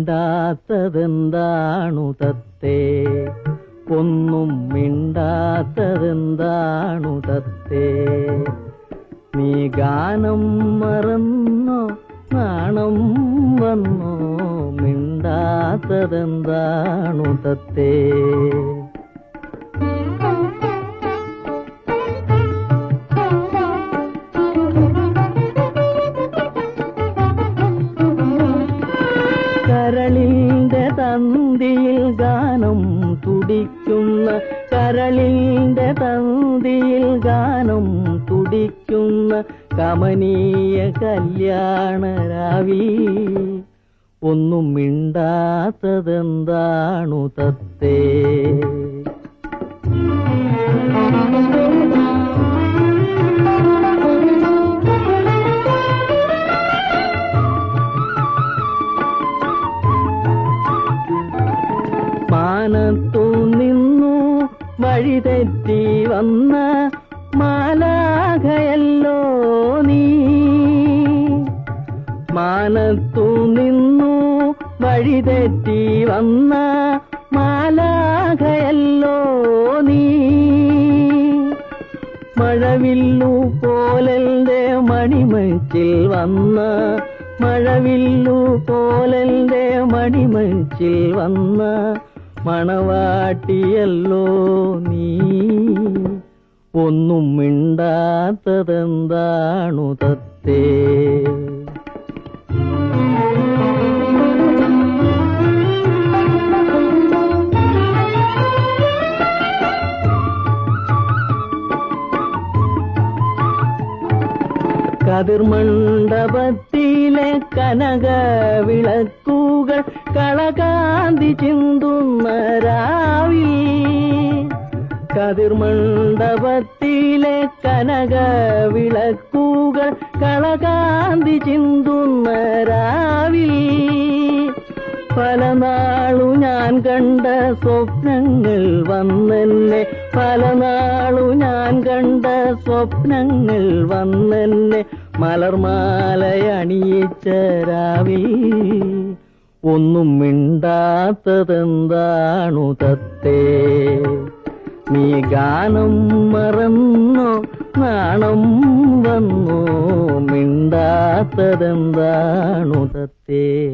മിണ്ടാത്തതെന്താണു തത്തേ? ഒന്നും മിണ്ടാത്തതെന്താണു തത്തേ? നീ ഗാനം മറന്നോ നാണം വന്നോ മിണ്ടാത്തതെന്താണു തത്തേ? കരളിന്റെ തന്തിയിൽ ഗാനം തുടിക്കുന്ന കരളിന്റെ തന്തിയിൽ ഗാനം തുടിക്കുന്ന കമനീയ കല്യാണരാവി ഒന്നും മിണ്ടാത്തതെന്താണു തത്തേ? മാനത്തു നിന്നു വഴി തെറ്റി വന്ന മാലാഖയല്ലോ നീ. മാനത്തു നിന്നു. വഴി തെറ്റി വന്ന മാലാഖയല്ലോ നീ. മഴവില്ലു പോലെ മണിമച്ചിൽ വന്ന മഴവില്ലു പോലെ മണിമച്ചിൽ വന്ന മണവാട്ടിയല്ലോ നീ. ഒന്നും മിണ്ടാത്തതെന്താണു തത്തേ? കതിർമണ്ഡപത്തിലെ കനക വിളക്കുകൾ കളകാന്തി ചിന്തുന്ന രാവിൽ. കതിർമണ്ഡപത്തിലെ കനക വിളക്കുകൾ കളകാന്തി ചിന്തുന്ന രാവിൽ. പല നാളു ഞാൻ കണ്ട സ്വപ്നങ്ങൾ വന്നെന്നെ. പല നാളു ഞാൻ കണ്ട സ്വപ്നങ്ങൾ വന്നെന്നെ. മലർമാലയണിയിച്ച രാവിൽ ഒന്നും മിണ്ടാത്തതെന്താണു തത്തേ? നീ ഗാനം മറന്നോ നാണം വന്നോ മിണ്ടാത്തതെന്താണു തത്തേ?